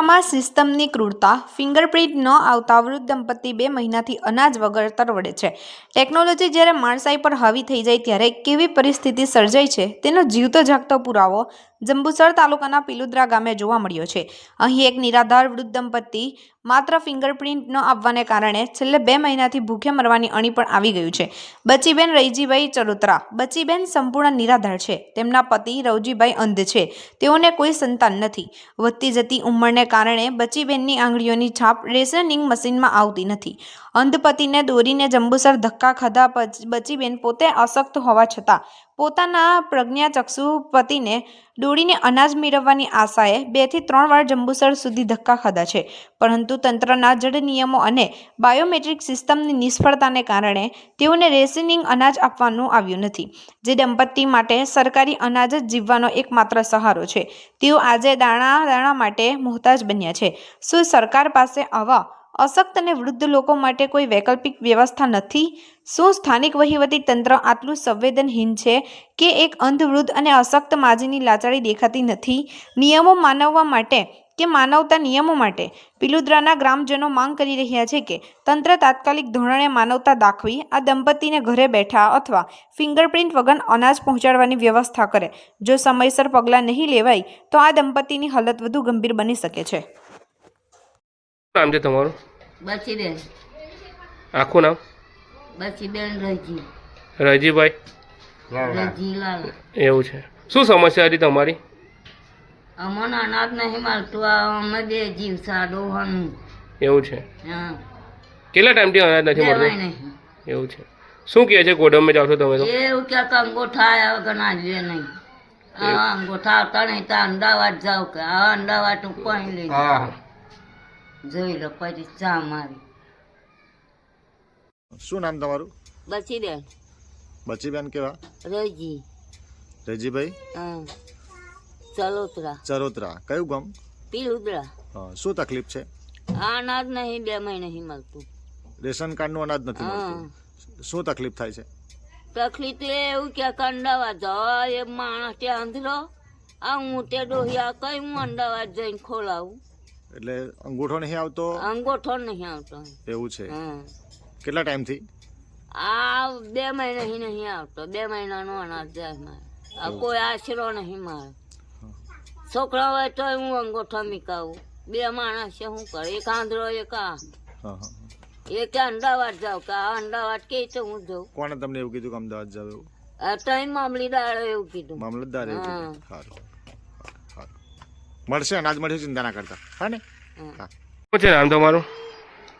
માં સિસ્ટમની ક્રૂરતા, ફિંગરપ્રિન્ટ ન આવતા વૃદ્ધ દંપતી બે મહિનાથી અનાજ વગર તરવડે છે. ટેકનોલોજી જ્યારે માણસાઈ પર હાવી થઈ જાય, ત્યારે કેવી પરિસ્થિતિ સર્જાય છે, તેનો જીવતો જાગતો પુરાવો જંબુસર તાલુકાના પિલુદ્રા ગામે જોવા મળ્યો છે. અહીં એક નિરાધાર વૃદ્ધ દંપતી માત્ર ફિંગરપ્રિન્ટ ન આવવાને કારણે છેલ્લે બે મહિનાથી ભૂખે મરવાની અણી પણ આવી ગયું છે. બચીબેન રૈજીભાઈ ચરોતરા. બચીબેન સંપૂર્ણ નિરાધાર છે. તેમના પતિ રવજીભાઈ અંધ છે. તેઓને કોઈ સંતાન નથી. વધતી જતી ઉંમરને કારણે બચીબેનની આંગળીઓની છાપ રેશનિંગ મશીનમાં આવતી નથી. અંધ પતિને દોરીને જંબુસર ધક્કા ખાધા બચીબેન પોતે અશક્ત હોવા છતાં પોતાના પ્રજ્ઞાચક્ષુ પતિને દોડીને અનાજ મેળવવાની આશાએ બેથી ત્રણ વાર જંબુસર સુધી ધક્કા ખાધા છે. પરંતુ તંત્રના જડ નિયમો અને બાયોમેટ્રિક સિસ્ટમની નિષ્ફળતાને કારણે તેઓને રેશનિંગ અનાજ આપવાનું આવ્યું નથી. જે દંપતી માટે સરકારી અનાજ જ જીવવાનો એકમાત્ર સહારો છે. તેઓ આજે દાણા દાણા માટે મોહતાજ બન્યા છે. શું સરકાર પાસે આવા અશક્ત અને વૃદ્ધ લોકો માટે કોઈ વૈકલ્પિક વ્યવસ્થા નથી. શું સ્થાનિક વહીવટી તંત્ર આટલું સંવેદનહીન છે કે એક અંધવૃદ્ધ અને અશક્ત માજીની લાચારી દેખાતી નથી? નિયમો માનવવા માટે કે માનવતા નિયમો માટે? પિલુદ્રાના ગ્રામજનો માંગ કરી રહ્યા છે કે તંત્ર તાત્કાલિક ધોરણે માનવતા દાખવી, આ દંપતીને ઘરે બેઠા અથવા ફિંગરપ્રિન્ટ વગર અનાજ પહોંચાડવાની વ્યવસ્થા કરે. જો સમયસર પગલાં નહીં લેવાય, તો આ દંપતીની હાલત વધુ ગંભીર બની શકે છે. નામ છે તમારું? બચીબેન આખું નામ? બચીબેન રજી. રજીભાઈ? રજીલાલ એવું છે. શું સમસ્યા હતી તમારી? અમને અનાજ નહીં મળતું અમે બે જીવ સાડો હનું એવું છે. કેટલા ટાઈમથી અનાજ નથી મળતું? એવું છે. શું કહે છે? ગોડાઉનમાં જાવ છો તમે તો? એવું કે અંગોઠા આવ્યા વગર ના લે નહીં. હા અંગોઠા આવતા નહીં તો અમદાવાદ જાવ કે આ અમદાવાદ હું કોઈ લઈ. જોઈ લો પછી ચા મારી. શું નામ તમારું? બચીબેન બચીબેન કેવા? રજી રજીભાઈ ચરોતરા ચરોતરા. કયું ગામ? પીલુદરા. શું તકલીફ છે? આ અનાજ નહીં બે મહિને નહીં મળતું. રેશન કાર્ડનું અનાજ નથી મળતું. શું તકલીફ થાય છે? તકલીફ તો એવું કે અમદાવાદ જાવ એ માણસ ત્યાં અંધરો આ હું તે ડોહિયા કઈ હું અમદાવાદ જઈને ખોલાવું? એટલે અંગૂઠો નહીં આવતો? અંગૂઠો નહીં આવતો. એવું છે. હા. કેટલા ટાઈમથી? આ બે મહિના નહીં આવતો. બે મહિનાનો અનાજ જાય કોઈ આશરો નહીં મારે. છોકરા હોય તો હું અંગૂઠો મીકાવું. બે માણસ છે શું કરે? એક આંધળો એક આ. એક હા હા. એ કે અમદાવાદ જાવ કે આ અમદાવાદ કે તો હું જાઉં. કોણે તમને એવું કીધું કે અમદાવાદ જાવ એવું? તઈ મામલીદાર એવું કીધું. મામલતદાર એવું હા. મળશે અનાજ મળશે ચિંતા ના કરતા. હા ને? શું છે નામ તમારું?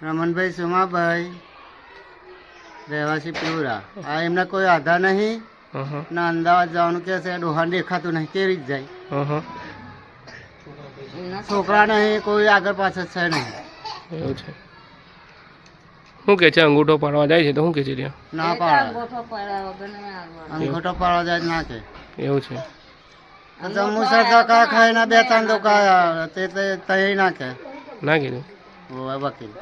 રમણભાઈ સુમાભાઈ. રહેવાસી પીવરા આ એમના કોઈ આધાર નહીં. ના અમદાવાદ જવાનું કે છે ડોહાન દેખાતું નહીં કેવી રીતે જાય? છોકરા નહીં કોઈ આગળ પાછળ છે નહીં. એવું છે. શું કે છે અંગૂઠો પાડવા જાય છે તો શું કે છે ત્યાં? ના પાડવા અંગોઠો પાડવા જાય ના કે. એવું છે. જમ્મુસર ધક્કા ખાઈને બે ત્રણ તે તે તઈ નાખે. કે ના વકીલ.